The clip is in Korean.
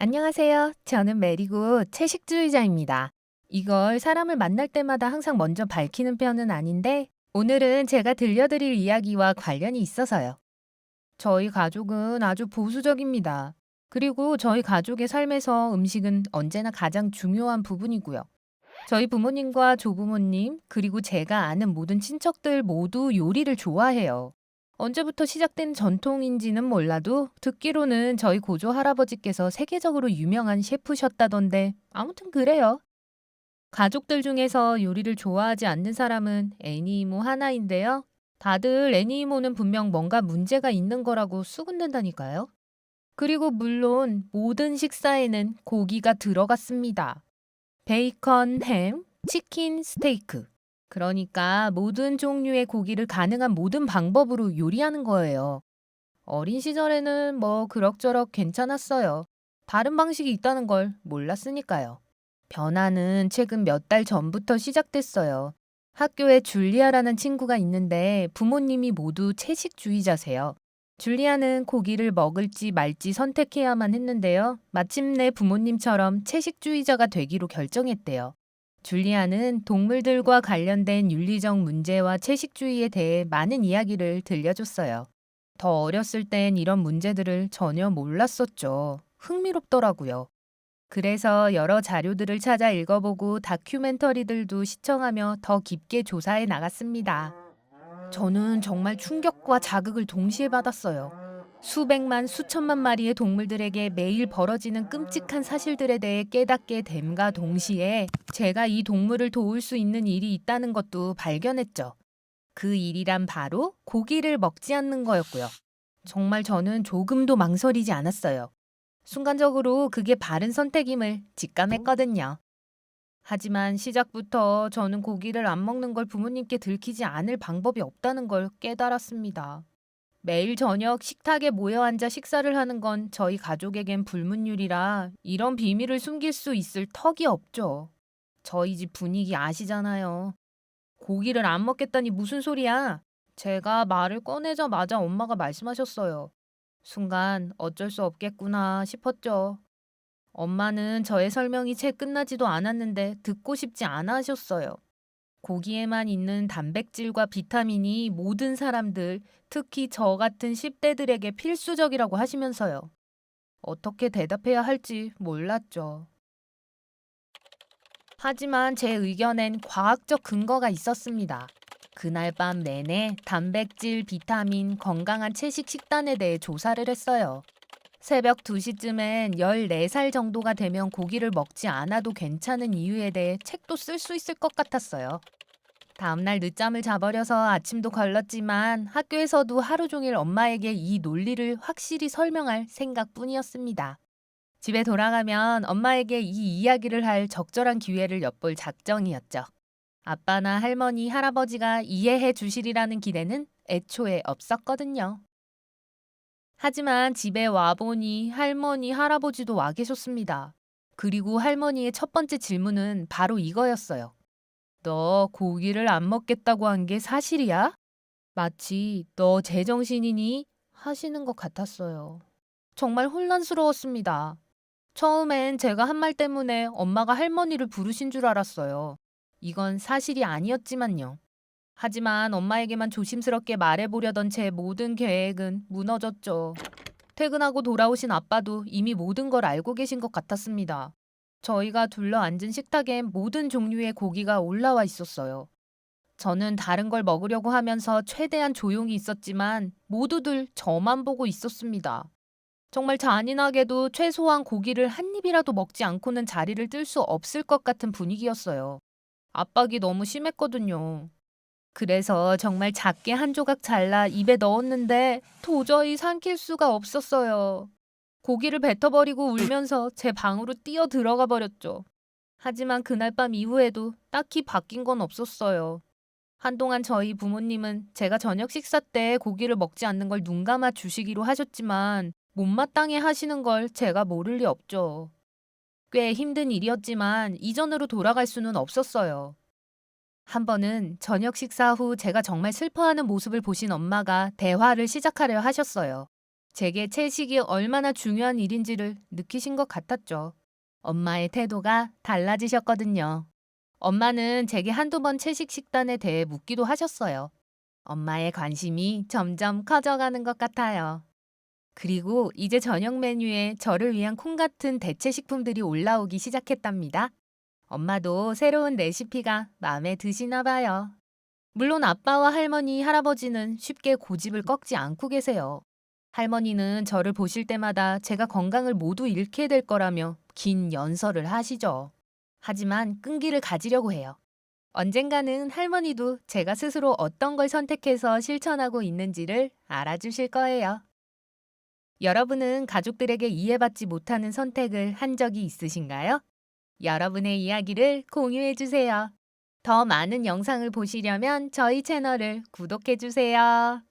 안녕하세요. 저는 메리고 채식주의자입니다. 이걸 사람을 만날 때마다 항상 먼저 밝히는 편은 아닌데 오늘은 제가 들려드릴 이야기와 관련이 있어서요. 저희 가족은 아주 보수적입니다. 그리고 저희 가족의 삶에서 음식은 언제나 가장 중요한 부분이고요. 저희 부모님과 조부모님, 그리고 제가 아는 모든 친척들 모두 요리를 좋아해요. 언제부터 시작된 전통인지는 몰라도 듣기로는 저희 고조 할아버지께서 세계적으로 유명한 셰프셨다던데 아무튼 그래요. 가족들 중에서 요리를 좋아하지 않는 사람은 애니 이모 하나인데요. 다들 애니 이모는 분명 뭔가 문제가 있는 거라고 수군댄다니까요. 그리고 물론 모든 식사에는 고기가 들어갔습니다. 베이컨, 햄, 치킨, 스테이크. 그러니까 모든 종류의 고기를 가능한 모든 방법으로 요리하는 거예요. 어린 시절에는 뭐 그럭저럭 괜찮았어요. 다른 방식이 있다는 걸 몰랐으니까요. 변화는 최근 몇 달 전부터 시작됐어요. 학교에 줄리아라는 친구가 있는데 부모님이 모두 채식주의자세요. 줄리아는 고기를 먹을지 말지 선택해야만 했는데요. 마침내 부모님처럼 채식주의자가 되기로 결정했대요. 줄리아는 동물들과 관련된 윤리적 문제와 채식주의에 대해 많은 이야기를 들려줬어요. 더 어렸을 땐 이런 문제들을 전혀 몰랐었죠. 흥미롭더라고요. 그래서 여러 자료들을 찾아 읽어보고 다큐멘터리들도 시청하며 더 깊게 조사해 나갔습니다. 저는 정말 충격과 자극을 동시에 받았어요. 수백만, 수천만 마리의 동물들에게 매일 벌어지는 끔찍한 사실들에 대해 깨닫게 됨과 동시에 제가 이 동물을 도울 수 있는 일이 있다는 것도 발견했죠. 그 일이란 바로 고기를 먹지 않는 거였고요. 정말 저는 조금도 망설이지 않았어요. 순간적으로 그게 바른 선택임을 직감했거든요. 하지만 시작부터 저는 고기를 안 먹는 걸 부모님께 들키지 않을 방법이 없다는 걸 깨달았습니다. 매일 저녁 식탁에 모여 앉아 식사를 하는 건 저희 가족에겐 불문율이라 이런 비밀을 숨길 수 있을 턱이 없죠. 저희 집 분위기 아시잖아요. 고기를 안 먹겠다니 무슨 소리야? 제가 말을 꺼내자마자 엄마가 말씀하셨어요. 순간 어쩔 수 없겠구나 싶었죠. 엄마는 저의 설명이 채 끝나지도 않았는데 듣고 싶지 않아 하셨어요. 고기에만 있는 단백질과 비타민이 모든 사람들, 특히 저 같은 10대들에게 필수적이라고 하시면서요. 어떻게 대답해야 할지 몰랐죠. 하지만 제 의견엔 과학적 근거가 있었습니다. 그날 밤 내내 단백질, 비타민, 건강한 채식 식단에 대해 조사를 했어요. 새벽 2시쯤엔 14살 정도가 되면 고기를 먹지 않아도 괜찮은 이유에 대해 책도 쓸 수 있을 것 같았어요. 다음날 늦잠을 자버려서 아침도 걸렀지만 학교에서도 하루 종일 엄마에게 이 논리를 확실히 설명할 생각뿐이었습니다. 집에 돌아가면 엄마에게 이 이야기를 할 적절한 기회를 엿볼 작정이었죠. 아빠나 할머니, 할아버지가 이해해 주시리라는 기대는 애초에 없었거든요. 하지만 집에 와보니 할머니, 할아버지도 와 계셨습니다. 그리고 할머니의 첫 번째 질문은 바로 이거였어요. 너 고기를 안 먹겠다고 한 게 사실이야? 마치 너 제정신이니? 하시는 것 같았어요. 정말 혼란스러웠습니다. 처음엔 제가 한 말 때문에 엄마가 할머니를 부르신 줄 알았어요. 이건 사실이 아니었지만요. 하지만 엄마에게만 조심스럽게 말해보려던 제 모든 계획은 무너졌죠. 퇴근하고 돌아오신 아빠도 이미 모든 걸 알고 계신 것 같았습니다. 저희가 둘러앉은 식탁엔 모든 종류의 고기가 올라와 있었어요. 저는 다른 걸 먹으려고 하면서 최대한 조용히 있었지만 모두들 저만 보고 있었습니다. 정말 잔인하게도 최소한 고기를 한 입이라도 먹지 않고는 자리를 뜰 수 없을 것 같은 분위기였어요. 압박이 너무 심했거든요. 그래서 정말 작게 한 조각 잘라 입에 넣었는데 도저히 삼킬 수가 없었어요. 고기를 뱉어버리고 울면서 제 방으로 뛰어 들어가 버렸죠. 하지만 그날 밤 이후에도 딱히 바뀐 건 없었어요. 한동안 저희 부모님은 제가 저녁 식사 때 고기를 먹지 않는 걸 눈 감아 주시기로 하셨지만 못마땅해 하시는 걸 제가 모를 리 없죠. 꽤 힘든 일이었지만 이전으로 돌아갈 수는 없었어요. 한 번은 저녁 식사 후 제가 정말 슬퍼하는 모습을 보신 엄마가 대화를 시작하려 하셨어요. 제게 채식이 얼마나 중요한 일인지를 느끼신 것 같았죠. 엄마의 태도가 달라지셨거든요. 엄마는 제게 한두 번 채식 식단에 대해 묻기도 하셨어요. 엄마의 관심이 점점 커져가는 것 같아요. 그리고 이제 저녁 메뉴에 저를 위한 콩 같은 대체 식품들이 올라오기 시작했답니다. 엄마도 새로운 레시피가 마음에 드시나 봐요. 물론 아빠와 할머니, 할아버지는 쉽게 고집을 꺾지 않고 계세요. 할머니는 저를 보실 때마다 제가 건강을 모두 잃게 될 거라며 긴 연설을 하시죠. 하지만 끈기를 가지려고 해요. 언젠가는 할머니도 제가 스스로 어떤 걸 선택해서 실천하고 있는지를 알아주실 거예요. 여러분은 가족들에게 이해받지 못하는 선택을 한 적이 있으신가요? 여러분의 이야기를 공유해 주세요. 더 많은 영상을 보시려면 저희 채널을 구독해 주세요.